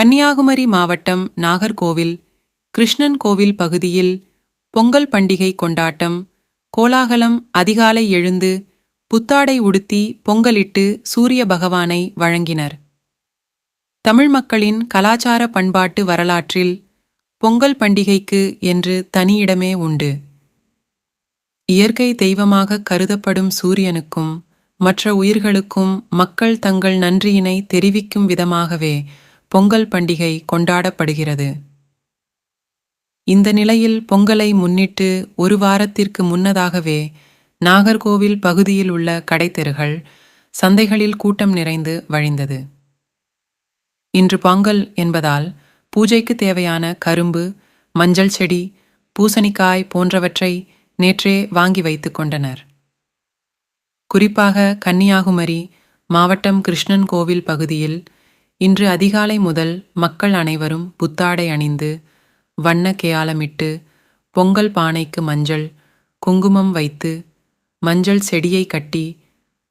கன்னியாகுமரி மாவட்டம் நாகர்கோவில் கிருஷ்ணன் கோவில் பகுதியில் பொங்கல் பண்டிகை கொண்டாட்டம் கோலாகலம் அதிகாலை எழுந்து புத்தாடை உடுத்தி பொங்கலிட்டு சூரிய பகவானை வழங்கினர். தமிழ் மக்களின் கலாச்சார பண்பாட்டு வரலாற்றில் பொங்கல் பண்டிகைக்கு என்று தனியிடமே உண்டு. இயற்கை தெய்வமாக கருதப்படும் சூரியனுக்கும் மற்ற உயிர்களுக்கும் மக்கள் தங்கள் நன்றியினை தெரிவிக்கும் விதமாகவே பொங்கல் பண்டிகை கொண்டாடப்படுகிறது. இந்த நிலையில் பொங்கலை முன்னிட்டு ஒரு வாரத்திற்கு முன்னதாகவே நாகர்கோவில் பகுதியில் உள்ள கடைத்தெருகள் சந்தைகளில் கூட்டம் நிறைந்து வழிந்தது. இன்று பொங்கல் என்பதால் பூஜைக்கு தேவையான கரும்பு மஞ்சள் செடி பூசணிக்காய் போன்றவற்றை நேற்றே வாங்கி வைத்து கொண்டனர். குறிப்பாக கன்னியாகுமரி மாவட்டம் கிருஷ்ணன் கோவில் பகுதியில் இன்று அதிகாலை முதல் மக்கள் அனைவரும் புத்தாடை அணிந்து வண்ண கேயாலமிட்டு பொங்கல் பானைக்கு மஞ்சள் குங்குமம் வைத்து மஞ்சள் செடியை கட்டி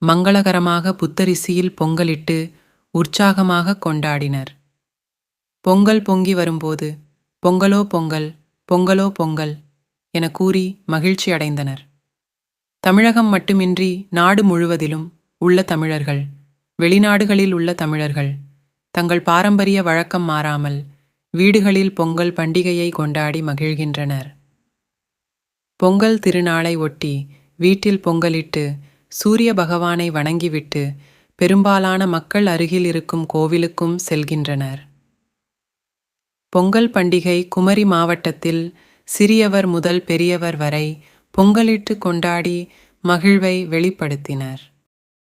மங்களகரமாக புத்தரிசியில் பொங்கலிட்டு உற்சாகமாக கொண்டாடினர். பொங்கல் பொங்கி வரும்போது பொங்கலோ பொங்கல் பொங்கலோ பொங்கல் என கூறி மகிழ்ச்சி அடைந்தனர். தமிழகம் மட்டுமின்றி நாடு முழுவதிலும் உள்ள தமிழர்கள் வெளிநாடுகளில் உள்ள தமிழர்கள் தங்கள் பாரம்பரிய வழக்கம் மாறாமல் வீடுகளில் பொங்கல் பண்டிகையை கொண்டாடி மகிழ்கின்றனர். பொங்கல் திருநாளை ஒட்டி வீட்டில் பொங்கலிட்டு சூரிய பகவானை வணங்கிவிட்டு பெரும்பாலான மக்கள் அருகில் இருக்கும் கோவிலுக்கும் செல்கின்றனர். பொங்கல் பண்டிகை குமரி மாவட்டத்தில் சிறியவர் முதல் பெரியவர் வரை பொங்கலிட்டு கொண்டாடி மகிழ்வை வெளிப்படுத்தினர்.